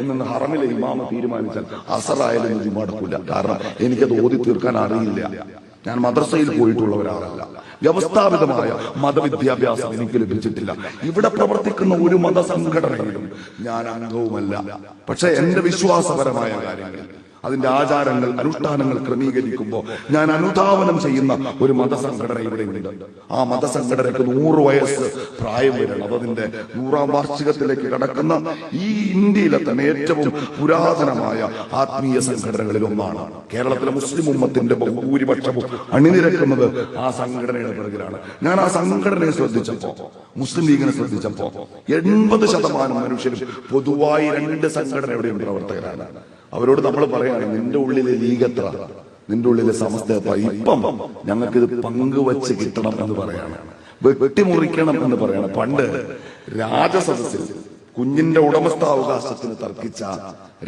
എന്ന് ഹറമിലെ ഇമാമ തീരുമാനിച്ചാൽ അസറായാലും ഇത് കാരണം എനിക്കത് ഓതി തീർക്കാൻ അറിയില്ല. ഞാൻ മദ്രസയിൽ പോയിട്ടുള്ള ഒരാളല്ല വ്യവസ്ഥാപിതമായ മതവിദ്യാഭ്യാസം എനിക്ക് ലഭിച്ചിട്ടില്ല. ഇവിടെ പ്രവർത്തിക്കുന്ന ഒരു മതസംഘടനയിലും ഞാൻ അംഗവുമല്ല. പക്ഷെ എന്റെ വിശ്വാസപരമായ കാര്യങ്ങൾ അതിന്റെ ആചാരങ്ങൾ അനുഷ്ഠാനങ്ങൾ ക്രമീകരിക്കുമ്പോൾ ഞാൻ അനുധാവനം ചെയ്യുന്ന ഒരു മതസംഘടന ഇവിടെ ഉണ്ട് ആ മതസംഘടനയ്ക്ക് നൂറ് വയസ്സ് പ്രായം വരണം അതതിന്റെ നൂറാം വാർഷികത്തിലേക്ക് കടക്കുന്ന ഈ ഇന്ത്യയിലെ തന്നെ ഏറ്റവും പുരാതനമായ ആത്മീയ സംഘടനകളിൽ ഒന്നാണ്. കേരളത്തിലെ മുസ്ലിം ഉമ്മത്തിന്റെ ബഹുഭൂരിപക്ഷവും അണിനിരക്കുന്നത് ആ സംഘടനയുടെ പിറകിലാണ് ഞാൻ ആ സംഘടനയെ ശ്രദ്ധിച്ചപ്പോ മുസ്ലിം ലീഗിനെ ശ്രദ്ധിച്ചപ്പോ എൺപത് ശതമാനം മനുഷ്യരും പൊതുവായി രണ്ട് സംഘടനയുടെയും പ്രവർത്തകരാണ്. അവരോട് നമ്മൾ പറയാണ് നിന്റെ ഉള്ളിലെ ലീഗത്ര നിന്റെ ഉള്ളിലെ സമസ്ത ഇപ്പം ഞങ്ങൾക്ക് ഇത് പങ്കുവച്ച് കിട്ടണം എന്ന് പറയാണ്. വെട്ടിമുറിക്കണം എന്ന് പറയാണ്. പണ്ട് രാജസദസ്സിൽ കുഞ്ഞിന്റെ ഉടമസ്ഥാവകാശത്തിന് തർക്കിച്ച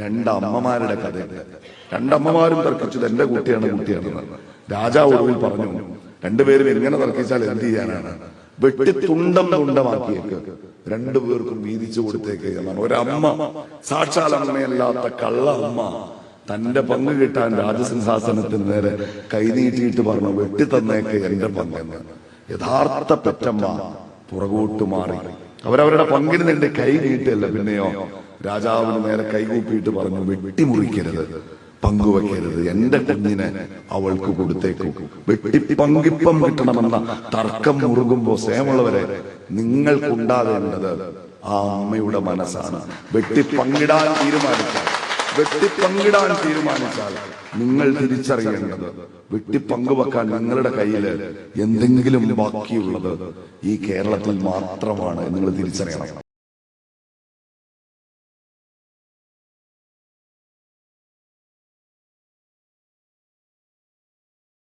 രണ്ടമ്മമാരുടെ കഥയുണ്ട്. രണ്ടമ്മമാരും തർക്കിച്ചത് എന്റെ കുട്ടിയാണ് കുട്ടിയാണ് രാജാവ് ഒടുവിൽ പറഞ്ഞു രണ്ടുപേരും എങ്ങനെ തർക്കിച്ചാൽ എന്ത് ചെയ്യാനാണ്? വെട്ടി തുണ്ടം തുണ്ടമാക്കിയേക്ക്. രണ്ടു പേർക്കും വീതിച്ചു കൊടുത്തേക്ക് എന്നാണ്. ഒരമ്മ സാക്ഷാൽ അമ്മയല്ലാത്ത കള്ള അമ്മ തന്റെ പങ്ക് കിട്ടാൻ രാജസിംഹാസനത്തിന് നേരെ കൈനീട്ടിയിട്ട് പറഞ്ഞു വെട്ടി തന്നേക്ക് എന്റെ പങ്കെന്ന് യഥാർത്ഥ പെറ്റമ്മ പുറകോട്ട് മാറി. അവരവരുടെ പങ്കിന് വേണ്ടി കൈ നീട്ടിയല്ല പിന്നെയോ രാജാവിന് നേരെ കൈകൂപ്പിയിട്ട് പറഞ്ഞു വെട്ടിമുറിക്കരുത് പങ്കുവെക്കരുത്. എന്റെ കുഞ്ഞിനെ അവൾക്ക് കൊടുത്തേക്കും. വെട്ടി പങ്കിപ്പം കിട്ടണമെന്ന തർക്കം മുറുകുമ്പോ സേമുള്ളവരെ നിങ്ങൾക്കുണ്ടാകേണ്ടത് ആ അമ്മയുടെ മനസ്സാണ്. വെട്ടി പങ്കിടാൻ തീരുമാനിച്ചാൽ വെട്ടി പങ്കിടാൻ തീരുമാനിച്ചാൽ നിങ്ങൾ തിരിച്ചറിയേണ്ടത് വെട്ടി പങ്കുവെക്കാൻ നിങ്ങളുടെ കയ്യിൽ എന്തെങ്കിലും ബാക്കിയുള്ളത് ഈ കേരളത്തിൽ മാത്രമാണ് നിങ്ങൾ തിരിച്ചറിയണം.